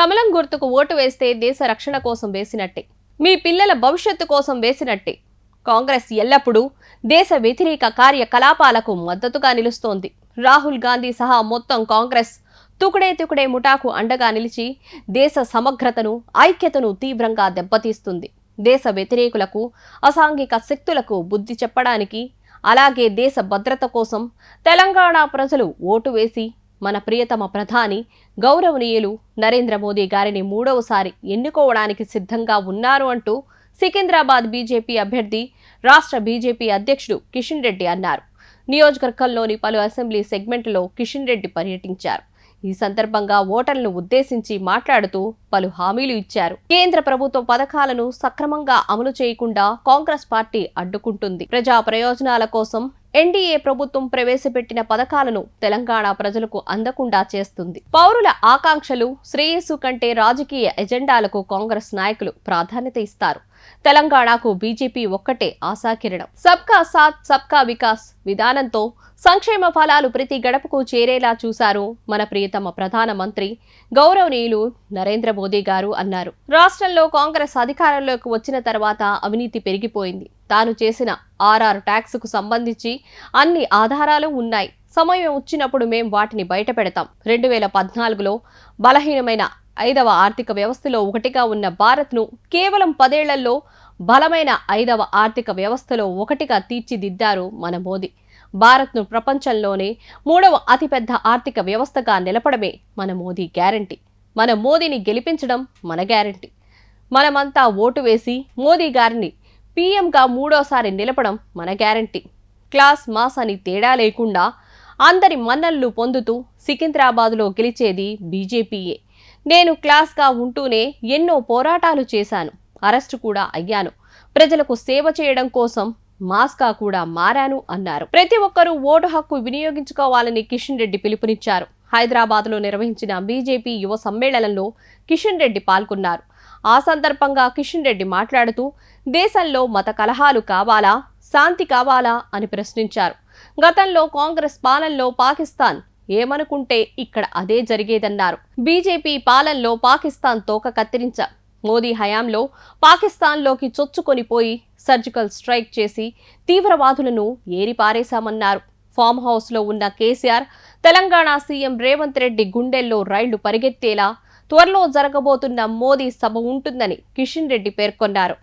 కమలం గుర్తుకు ఓటు వేస్తే దేశ రక్షణ కోసం వేసినట్టే. మీ పిల్లల భవిష్యత్తు కోసం వేసినట్టే. కాంగ్రెస్ ఎల్లప్పుడూ దేశ వ్యతిరేక కార్యకలాపాలకు మద్దతుగా నిలుస్తోంది. రాహుల్ గాంధీ సహా మొత్తం కాంగ్రెస్ తుకుడే తుకుడే ముఠాకు అండగా నిలిచి దేశ సమగ్రతను ఐక్యతను తీవ్రంగా దెబ్బతీస్తుంది. దేశ వ్యతిరేకులకు అసాంఘిక శక్తులకు బుద్ధి చెప్పడానికి అలాగే దేశ భద్రత కోసం తెలంగాణ ప్రజలు ఓటు వేసి మన ప్రియతమ ప్రధాని గౌరవనీయులు నరేంద్ర మోదీ గారిని మూడవసారి ఎన్నుకోవడానికి సిద్ధంగా ఉన్నారు అంటూ సికింద్రాబాద్ బీజేపీ అభ్యర్థి రాష్ట్ర బీజేపీ అధ్యక్షుడు కిషన్ రెడ్డి అన్నారు. నియోజకవర్గంలోని పలు అసెంబ్లీ సెగ్మెంట్లలో కిషన్ రెడ్డి పర్యటించారు. ఈ సందర్భంగా ఓటర్లను ఉద్దేశించి మాట్లాడుతూ పలు హామీలు ఇచ్చారు. కేంద్ర ప్రభుత్వ పథకాలను సక్రమంగా అమలు చేయకుండా కాంగ్రెస్ పార్టీ అడ్డుకుంటుంది. ప్రజా ప్రయోజనాల కోసం ఎన్డీఏ ప్రభుత్వం ప్రవేశపెట్టిన పథకాలను తెలంగాణ ప్రజలకు అందకుండా చేస్తుంది. పౌరుల ఆకాంక్షలు శ్రేయస్సు కంటే రాజకీయ ఎజెండాలకు కాంగ్రెస్ నాయకులు ప్రాధాన్యత ఇస్తారు. తెలంగాణకు బీజేపీ ఒక్కటే ఆశాకిరణం. సబ్కా సాత్ సబ్కా వికాస్ విధానంతో సంక్షేమ ఫలాలు ప్రతి గడపకు చేరేలా చూశారు మన ప్రియతమ ప్రధానమంత్రి గౌరవనీయులు నరేంద్ర మోదీ గారు అన్నారు. రాష్ట్రంలో కాంగ్రెస్ అధికారంలోకి వచ్చిన తర్వాత అవినీతి పెరిగిపోయింది. తాను చేసిన ఆర్ఆర్ ట్యాక్స్కు సంబంధించి అన్ని ఆధారాలు ఉన్నాయి. సమయం వచ్చినప్పుడు మేం వాటిని బయట పెడతాం రెండు వేల పద్నాలుగులో బలహీనమైన ఐదవ ఆర్థిక వ్యవస్థలో ఒకటిగా ఉన్న భారత్ను కేవలం పదేళ్ళలో బలమైన ఐదవ ఆర్థిక వ్యవస్థలో ఒకటిగా తీర్చిదిద్దారు మన మోదీ. భారత్ను ప్రపంచంలోనే మూడవ అతిపెద్ద ఆర్థిక వ్యవస్థగా నిలపడమే మన మోదీ గ్యారంటీ. మన మోదీని గెలిపించడం మన గ్యారంటీ. మనమంతా ఓటు వేసి మోదీ గారిని పీఎంగా మూడోసారి నిలపడం మన గ్యారంటీ. క్లాస్ మాస్ అని తేడా లేకుండా అందరి మన్నళ్ళు పొందుతూ సికింద్రాబాద్లో గెలిచేది బీజేపీయే. నేను క్లాస్గా ఉంటూనే ఎన్నో పోరాటాలు చేశాను అరెస్టు కూడా అయ్యాను. ప్రజలకు సేవ చేయడం కోసం మాస్గా కూడా మారాను అన్నారు. ప్రతి ఒక్కరూ ఓటు హక్కు వినియోగించుకోవాలని కిషన్ రెడ్డి పిలుపునిచ్చారు. హైదరాబాద్లో నిర్వహించిన బీజేపీ యువ సమ్మేళనంలో కిషన్ రెడ్డి పాల్గొన్నారు. ఆ సందర్భంగా కిషన్ రెడ్డి మాట్లాడుతూ దేశంలో మత కలహాలు కావాలా? శాంతి కావాలా? అని ప్రశ్నించారు. గతంలో కాంగ్రెస్ పాలనలో పాకిస్తాన్ ఏమనుకుంటే ఇక్కడ అదే జరిగేదన్నారు. బీజేపీ పాలనలో పాకిస్తాన్ తోక కత్తిరించ మోదీ హయాంలో పాకిస్తాన్లోకి చొచ్చుకొని పోయి సర్జికల్ స్ట్రైక్ చేసి తీవ్రవాదులను ఏరిపారేశామన్నారు. ఫామ్ హౌస్లో ఉన్న కేసీఆర్ తెలంగాణ సీఎం రేవంత్ రెడ్డి గుండెల్లో రైళ్ళు పరిగెత్తేలా త్వరలో జరగబోతున్న మోదీ సభ ఉంటుందని కిషన్ రెడ్డి పేర్కొన్నారు.